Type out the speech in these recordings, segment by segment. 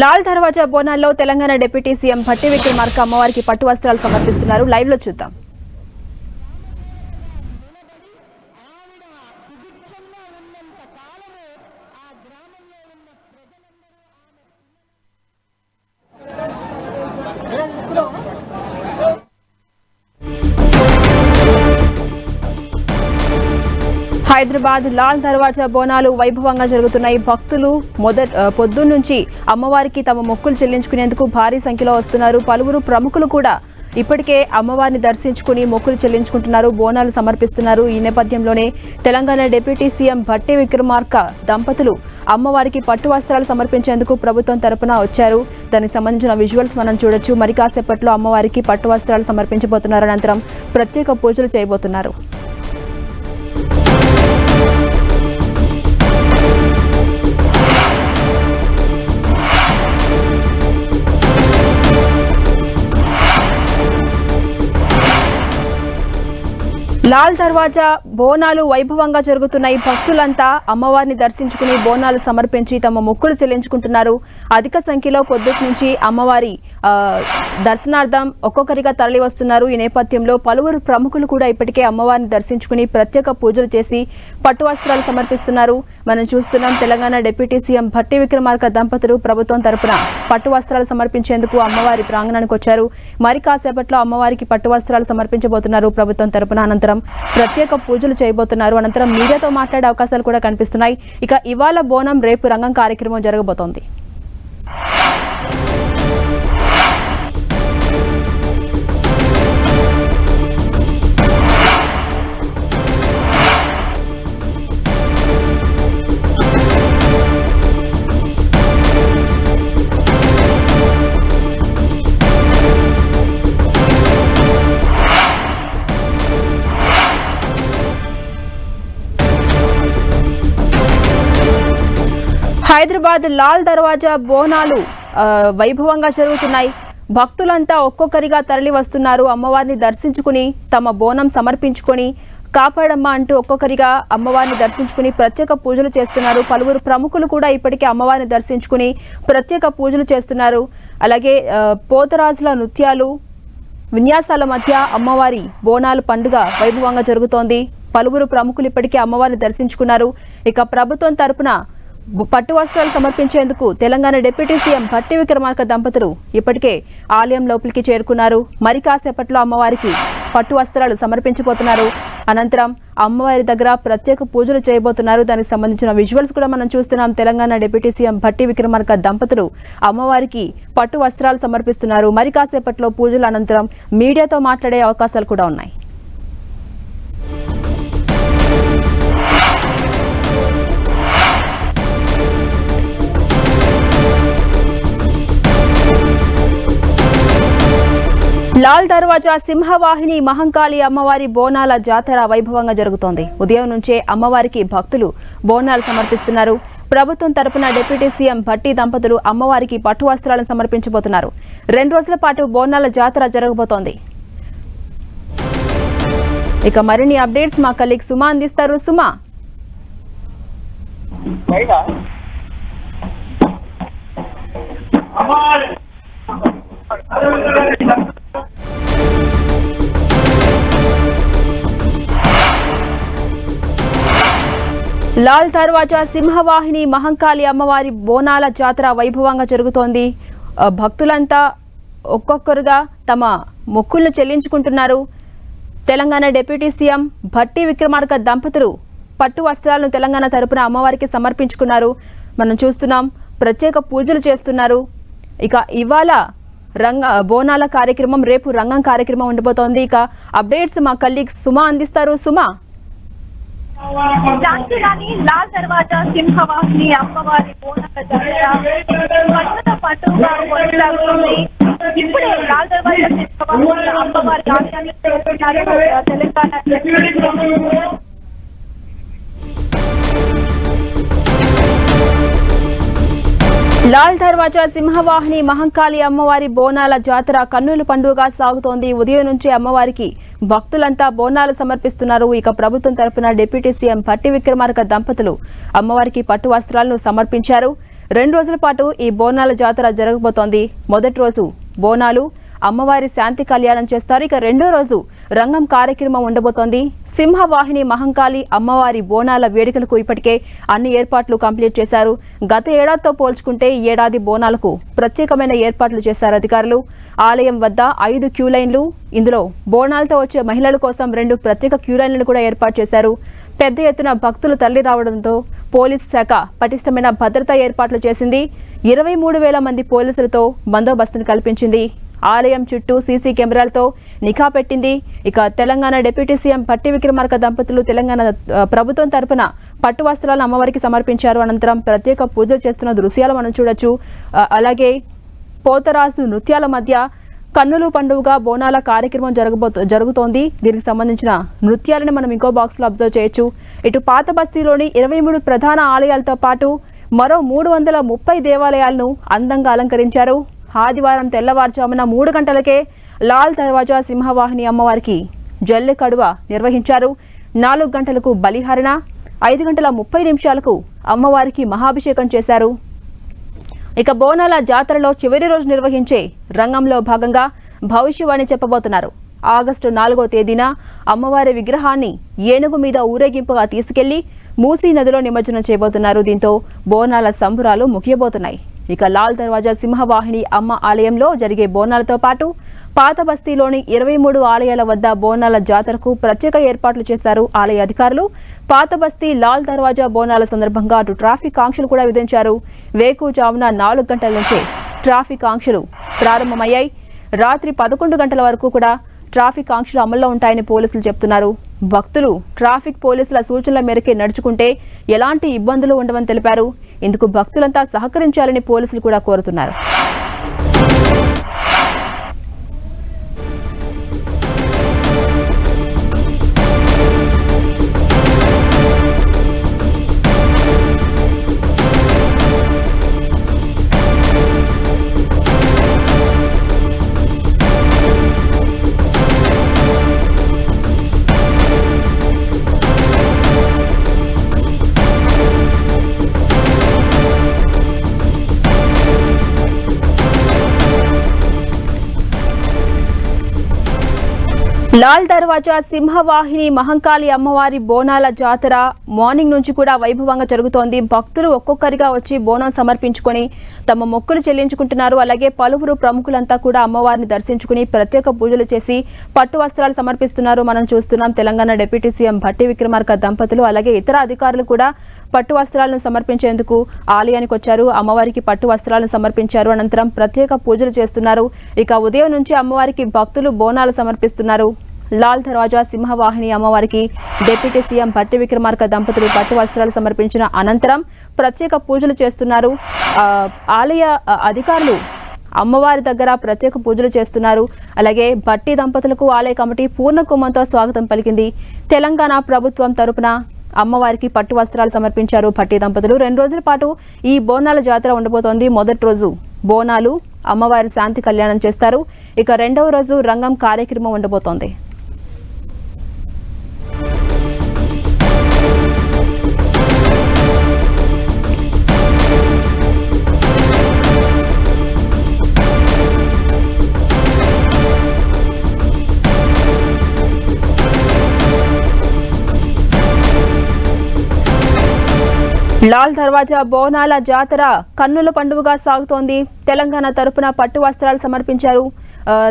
లాల్ దర్వాజా బోనాల్లో Telangana deputy CM Bhatti Vikramarka అమ్మవారికి పట్టు వస్త్రాలు సమర్పిస్తున్నారు. లైవ్లో చూద్దాం. హైదరాబాద్ లాల్ దర్వాజా బోనాలు వైభవంగా జరుగుతున్నాయి. భక్తులు మొదట పొద్దున్న నుంచి అమ్మవారికి తమ మొక్కులు చెల్లించుకునేందుకు భారీ సంఖ్యలో వస్తున్నారు. పలువురు ప్రముఖులు కూడా ఇప్పటికే అమ్మవారిని దర్శించుకుని మొక్కులు చెల్లించుకుంటున్నారు. బోనాలు సమర్పిస్తున్నారు. ఈ నేపథ్యంలోనే తెలంగాణ డిప్యూటీ సీఎం భట్టి విక్రమార్క దంపతులు అమ్మవారికి పట్టు వస్త్రాలు సమర్పించేందుకు ప్రభుత్వం తరపున వచ్చారు. దానికి సంబంధించిన విజువల్స్ మనం చూడొచ్చు. మరి కాసేపట్లో అమ్మవారికి పట్టు వస్త్రాలు సమర్పించబోతున్నారు. అనంతరం ప్రత్యేక పూజలు చేయబోతున్నారు. లాల్ దర్వాజా బోనాలు వైభవంగా జరుగుతున్నాయి. భక్తులంతా అమ్మవారిని దర్శించుకుని బోనాలు సమర్పించి తమ మొక్కులు చెల్లించుకుంటున్నారు. అధిక సంఖ్యలో పొద్దుటి నుంచి అమ్మవారి దర్శనార్థం ఒక్కొక్కరిగా తరలి వస్తున్నారు ఈ నేపథ్యంలో పలువురు ప్రముఖులు కూడా ఇప్పటికే అమ్మవారిని దర్శించుకుని ప్రత్యేక పూజలు చేసి పట్టు వస్త్రాలు సమర్పిస్తున్నారు. మనం చూస్తున్నాం తెలంగాణ డిప్యూటీ సీఎం భట్టి విక్రమార్క దంపతులు ప్రభుత్వం తరపున పట్టు వస్త్రాలు సమర్పించేందుకు అమ్మవారి ప్రాంగణానికి వచ్చారు. మరి కాసేపట్లో అమ్మవారికి పట్టు వస్త్రాలు సమర్పించబోతున్నారు ప్రభుత్వం తరపున. అనంతరం ప్రత్యేక పూజలు చేయబోతున్నారు. అనంతరం మీడియాతో మాట్లాడే అవకాశాలు కూడా కనిపిస్తున్నాయి. ఇక ఇవాళ బోనం రేపు రంగం కార్యక్రమం జరగబోతోంది. హైదరాబాద్ లాల్ దర్వాజా బోనాలు వైభవంగా జరుగుతున్నాయి. భక్తులంతా ఒక్కొక్కరిగా తరలి వస్తున్నారు. అమ్మవారిని దర్శించుకుని తమ బోనం సమర్పించుకొని కాపాడమ్మ అంటూ ఒక్కొక్కరిగా అమ్మవారిని దర్శించుకుని ప్రత్యేక పూజలు చేస్తున్నారు. పలువురు ప్రముఖులు కూడా ఇప్పటికే అమ్మవారిని దర్శించుకుని ప్రత్యేక పూజలు చేస్తున్నారు. అలాగే పోతరాజుల నృత్యాలు విన్యాసాల మధ్య అమ్మవారి బోనాల పండుగ వైభవంగా జరుగుతోంది. పలువురు ప్రముఖులు ఇప్పటికే అమ్మవారిని దర్శించుకున్నారు. ఇక ప్రభుత్వం తరపున పట్టు వస్త్రాలు సమర్పించేందుకు తెలంగాణ డిప్యూటీ సీఎం భట్టి విక్రమార్క దంపతులు ఇప్పటికే ఆలయం లోపలికి చేరుకున్నారు. మరి కాసేపట్లో అమ్మవారికి పట్టు వస్త్రాలు సమర్పించబోతున్నారు. అనంతరం అమ్మవారి దగ్గర ప్రత్యేక పూజలు చేయబోతున్నారు. దానికి సంబంధించిన విజువల్స్ కూడా మనం చూస్తున్నాం. తెలంగాణ డిప్యూటీ సీఎం భట్టి విక్రమార్క దంపతులు అమ్మవారికి పట్టు వస్త్రాలు సమర్పిస్తున్నారు. మరి కాసేపట్లో పూజల అనంతరం మీడియాతో మాట్లాడే అవకాశాలు కూడా ఉన్నాయి. లాల్ దర్వాజా సింహవాహిని మహంకాళి అమ్మవారి బోనాల జాతర వైభవంగా జరుగుతోంది. ఉదయం నుంచే అమ్మవారికి భక్తులు బోనాలు సమర్పిస్తున్నారు. ప్రభుత్వం తరపున డిప్యూటీ సీఎం భట్టి దంపతులు అమ్మవారికి పట్టు వస్త్రాలను సమర్పించబోతున్నారు. రెండు రోజుల పాటు బోనాల జాతర జరగబోతోంది. ఇక మరిన్ని అప్డేట్స్ మా కలీగ్ సుమా అందిస్తారు. సుమా. పైగా లాల్ దర్వాజా సింహవాహిని మహంకాళి అమ్మవారి బోనాల జాతర వైభవంగా జరుగుతోంది. భక్తులంతా ఒక్కొక్కరుగా తమ మొక్కులను చెల్లించుకుంటున్నారు. తెలంగాణ డిప్యూటీ సీఎం భట్టి విక్రమార్క దంపతులు పట్టు వస్త్రాలను తెలంగాణ తరపున అమ్మవారికి సమర్పించుకున్నారు. మనం చూస్తున్నాం ప్రత్యేక పూజలు చేస్తున్నారు. ఇక ఇవాళ రంగ బోనాల కార్యక్రమం రేపు రంగం కార్యక్రమం ఉండబోతోంది. ఇక అప్డేట్స్ మా కల్లీగ్ సుమా అందిస్తారు. సుమా ఝాన్సీ రాణి లాల్ దర్వాజా సింహవాహిని అమ్మవారి బోనాల జాతర పట్టున పట్టుగా కొనసాగుతుంది. ఇప్పుడే లాల్ దర్వాజా సింహవాహిని అమ్మవారి ఆలయానికి తెలంగాణ లాల్ దర్వాజా సింహవాహిని మహంకాళి అమ్మవారి బోనాల జాతర కన్నుల పండుగగా సాగుతోంది. ఉదయం నుంచి అమ్మవారికి భక్తులంతా బోనాలు సమర్పిస్తున్నారు. ఇక ప్రభుత్వం తరపున డిప్యూటీ సీఎం భట్టి విక్రమార్క దంపతులు అమ్మవారికి పట్టు వస్త్రాలను సమర్పించారు. రెండు రోజుల పాటు ఈ బోనాల జాతర జరగబోతోంది. మొదటి రోజు బోనాలు అమ్మవారి శాంతి కళ్యాణం చేస్తారు. ఇక రెండో రోజు రంగం కార్యక్రమం ఉండబోతోంది. సింహవాహిని మహంకాళి అమ్మవారి బోనాల వేడుకలకు ఇప్పటికే అన్ని ఏర్పాట్లు కంప్లీట్ చేశారు. గత ఏడాదితో పోల్చుకుంటే ఈ ఏడాది బోనాలకు ప్రత్యేకమైన ఏర్పాట్లు చేశారు అధికారులు. ఆలయం వద్ద ఐదు క్యూ లైన్లు ఇందులో బోనాలతో వచ్చే మహిళల కోసం రెండు ప్రత్యేక క్యూ లైన్లను కూడా ఏర్పాటు చేశారు. పెద్ద ఎత్తున భక్తులు తల్లి రావడంతో పోలీసు శాఖ పటిష్టమైన భద్రతా ఏర్పాట్లు చేసింది. ఇరవై మూడు వేల మంది పోలీసులతో బందోబస్తును కల్పించింది. ఆలయం చుట్టూ సీసీ కెమెరాలతో నిఘా పెట్టింది. ఇక తెలంగాణ డిప్యూటీ సీఎం పట్టి విక్రమార్క దంపతులు తెలంగాణ ప్రభుత్వం తరపున పట్టు వస్త్రాలను అమ్మవారికి సమర్పించారు. అనంతరం ప్రత్యేక పూజలు చేస్తున్న దృశ్యాలు మనం చూడొచ్చు. అలాగే పోతరాజు నృత్యాల మధ్య కన్నులు పండుగగా బోనాల కార్యక్రమం జరగబో జరుగుతోంది. దీనికి సంబంధించిన నృత్యాలను మనం ఇంకో బాక్స్లో అబ్జర్వ్ చేయొచ్చు. ఇటు పాత బస్తీలోని ఇరవై మూడు ప్రధాన ఆలయాలతో పాటు మరో మూడు వందల ముప్పై దేవాలయాలను అందంగా అలంకరించారు. ఆదివారం తెల్లవారుజామున మూడు గంటలకే లాల్ దర్వాజా సింహవాహిని అమ్మవారికి జల్లె కడువ నిర్వహించారు. నాలుగు గంటలకు బలిహరణ ఐదు గంటల ముప్పై నిమిషాలకు అమ్మవారికి మహాభిషేకం చేశారు. ఇక బోనాల జాతరలో చివరి రోజు నిర్వహించే రంగంలో భాగంగా భవిష్యవాణి చెప్పబోతున్నారు. ఆగస్టు నాలుగో తేదీన అమ్మవారి విగ్రహాన్ని ఏనుగు మీద ఊరేగింపుగా తీసుకెళ్ళి మూసీ నదిలో నిమజ్జనం చేయబోతున్నారు. దీంతో బోనాల సంబురాలు ముగియబోతున్నాయి. ఇక లాల్ దర్వాజా సింహవాహిని అమ్మ ఆలయంలో జరిగే బోనాలతో పాటు పాత బస్తీలోని ఇరవై మూడు ఆలయాల వద్ద బోనాల జాతరకు ప్రత్యేక ఏర్పాట్లు చేశారు ఆలయ అధికారులు. పాత బస్తీ లాల్ దర్వాజా బోనాల సందర్భంగా అటు ట్రాఫిక్ ఆంక్షలు కూడా విధించారు. వేకుజామున నాలుగు గంటల నుంచే ట్రాఫిక్ ఆంక్షలు ప్రారంభమయ్యాయి. రాత్రి పదకొండు గంటల వరకు కూడా ట్రాఫిక్ ఆంక్షలు అమల్లో ఉంటాయని పోలీసులు చెప్తున్నారు. భక్తులు ట్రాఫిక్ పోలీసుల సూచనల మేరకే నడుచుకుంటే ఎలాంటి ఇబ్బందులు ఉండవని తెలిపారు. ఇందుకు భక్తులంతా సహకరించాలని పోలీసులు కూడా కోరుతున్నారు. లాల్ దర్వాజా సింహవాహిని మహంకాళి అమ్మవారి బోనాల జాతర మార్నింగ్ నుంచి కూడా వైభవంగా జరుగుతోంది. భక్తులు ఒక్కొక్కరిగా వచ్చి బోనం సమర్పించుకొని తమ మొక్కులు చెల్లించుకుంటున్నారు. అలాగే పలువురు ప్రముఖులంతా కూడా అమ్మవారిని దర్శించుకుని ప్రత్యేక పూజలు చేసి పట్టు వస్త్రాలు సమర్పిస్తున్నారు. మనం చూస్తున్నాం తెలంగాణ డిప్యూటీ సీఎం భట్టి విక్రమార్క దంపతులు అలాగే ఇతర అధికారులు కూడా పట్టు వస్త్రాలను సమర్పించేందుకు ఆలయానికి వచ్చారు. అమ్మవారికి పట్టు వస్త్రాలను సమర్పించారు. అనంతరం ప్రత్యేక పూజలు చేస్తున్నారు. ఇక ఉదయం నుంచి అమ్మవారికి భక్తులు బోనాలు సమర్పిస్తున్నారు. లాల్ దర్వాజా సింహవాహిని అమ్మవారికి డిప్యూటీ సీఎం భట్టి విక్రమార్క దంపతులు పట్టు వస్త్రాలు సమర్పించిన అనంతరం ప్రత్యేక పూజలు చేస్తున్నారు. ఆలయ అధికారులు అమ్మవారి దగ్గర ప్రత్యేక పూజలు చేస్తున్నారు. అలాగే భట్టి దంపతులకు ఆలయ కమిటీ పూర్ణ కుమ్మంతో స్వాగతం పలికింది. తెలంగాణ ప్రభుత్వం తరపున అమ్మవారికి పట్టు వస్త్రాలు సమర్పించారు భట్టి దంపతులు. రెండు రోజుల పాటు ఈ బోనాల జాతర ఉండబోతోంది. మొదటి రోజు బోనాలు అమ్మవారి శాంతి కళ్యాణం చేస్తారు. ఇక రెండవ రోజు రంగం కార్యక్రమం ఉండబోతోంది. లాల్ దర్వాజా బోనాల జాతర కన్నుల పండుగగా సాగుతోంది. తెలంగాణ తరపున పట్టు వస్త్రాలు సమర్పించారు.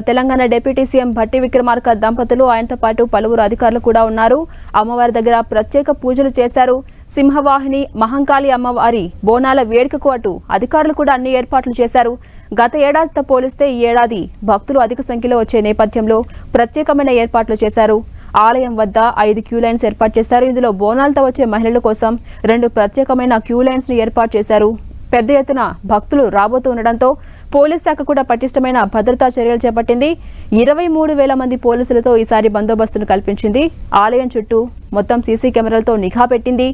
తెలంగాణ డిప్యూటీ సీఎం భట్టి విక్రమార్క దంపతులు ఆయనతో పాటు పలువురు అధికారులు కూడా ఉన్నారు. అమ్మవారి దగ్గర ప్రత్యేక పూజలు చేశారు. సింహవాహిని మహంకాళి అమ్మవారి బోనాల వేడుకకు అటు అధికారులు కూడా అన్ని ఏర్పాట్లు చేశారు. గత ఏడాదితో పోలిస్తే ఈ ఏడాది భక్తులు అధిక సంఖ్యలో వచ్చే నేపథ్యంలో ప్రత్యేకమైన ఏర్పాట్లు చేశారు. ఆలయం వద్ద ఐదు క్యూ లైన్స్ ఏర్పాటు చేశారు. ఇందులో బోనాలతో వచ్చే మహిళల కోసం రెండు ప్రత్యేకమైన క్యూ లైన్స్ను ఏర్పాటు చేశారు. పెద్ద ఎత్తున భక్తులు రాబోతూ ఉండడంతో పోలీస్ శాఖ కూడా పటిష్టమైన భద్రతా చర్యలు చేపట్టింది. ఇరవై మూడు వేల మంది పోలీసులతో ఈసారి బందోబస్తును కల్పించింది. ఆలయం చుట్టూ మొత్తం సీసీ కెమెరాలతో నిఘా పెట్టింది.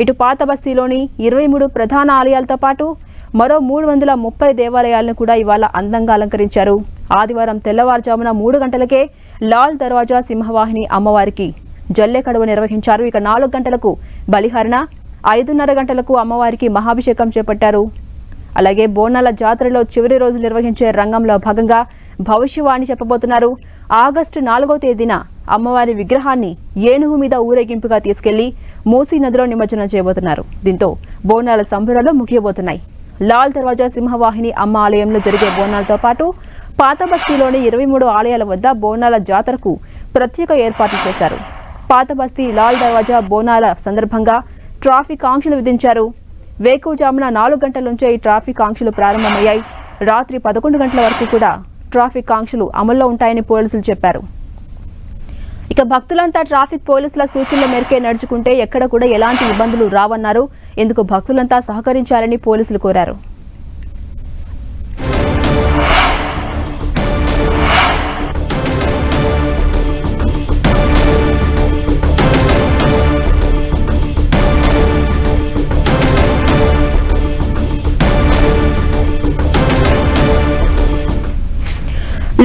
ఇటు పాత బస్తీలోని ఇరవై మూడు ప్రధాన ఆలయాలతో పాటు మరో మూడు వందల ముప్పై దేవాలయాలను కూడా ఇవాళ అందంగా అలంకరించారు. ఆదివారం తెల్లవారుజామున మూడు గంటలకే లాల్ దర్వాజా సింహవాహిని అమ్మవారికి జల్లె కడువ నిర్వహించారు. ఇక నాలుగు గంటలకు బలిహరణ ఐదున్నర గంటలకు అమ్మవారికి మహాభిషేకం చేపట్టారు. అలాగే బోనాల జాతరలో చివరి రోజు నిర్వహించే రంగంలో భాగంగా భవిష్యవాణి చెప్పబోతున్నారు. ఆగస్టు నాలుగో తేదీన అమ్మవారి విగ్రహాన్ని ఏనుగు మీద ఊరేగింపుగా తీసుకెళ్ళి మూసీ నదిలో నిమజ్జనం చేయబోతున్నారు. దీంతో బోనాల సంబరాలు ముగియబోతున్నాయి. లాల్ దర్వాజా సింహవాహిని అమ్మ ఆలయంలో జరిగే బోనాలతో పాటు పాత బస్తీలోని ఇరవై మూడు ఆలయాల వద్ద బోనాల జాతరకు ప్రత్యేక ఏర్పాట్లు చేశారు. పాత బస్తీ లాల్ దర్వాజా బోనాల సందర్భంగా ట్రాఫిక్ ఆంక్షలు విధించారు. వేకువజామున నాలుగు గంటల నుంచే ఈ ట్రాఫిక్ ఆంక్షలు ప్రారంభమయ్యాయి. రాత్రి పదకొండు గంటల వరకు కూడా ట్రాఫిక్ ఆంక్షలు అమల్లో ఉంటాయని పోలీసులు చెప్పారు. ఇక భక్తులంతా ట్రాఫిక్ పోలీసుల సూచనల మేరకే నడుచుకుంటే ఎక్కడ కూడా ఎలాంటి ఇబ్బందులు రావన్నారు. ఇందుకు భక్తులంతా సహకరించాలని పోలీసులు కోరారు.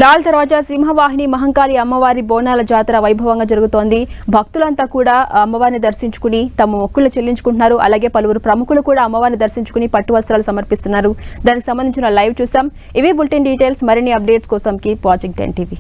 లాల్ దర్వాజా సింహవాహిని మహంకాళి అమ్మవారి బోనాల జాతర వైభవంగా జరుగుతోంది. భక్తులంతా కూడా అమ్మవారిని దర్శించుకుని తమ మొక్కులు చెల్లించుకుంటున్నారు. అలాగే పలువురు ప్రముఖులు కూడా అమ్మవారిని దర్శించుకుని పట్టు వస్త్రాలు సమర్పిస్తున్నారు. దానికి సంబంధించిన లైవ్ చూసాం. ఇవే బులెటిన్ డీటెయిల్స్. మరిన్ని అప్డేట్స్ కోసం కీప్ వాచింగ్ టెన్ టీవీ.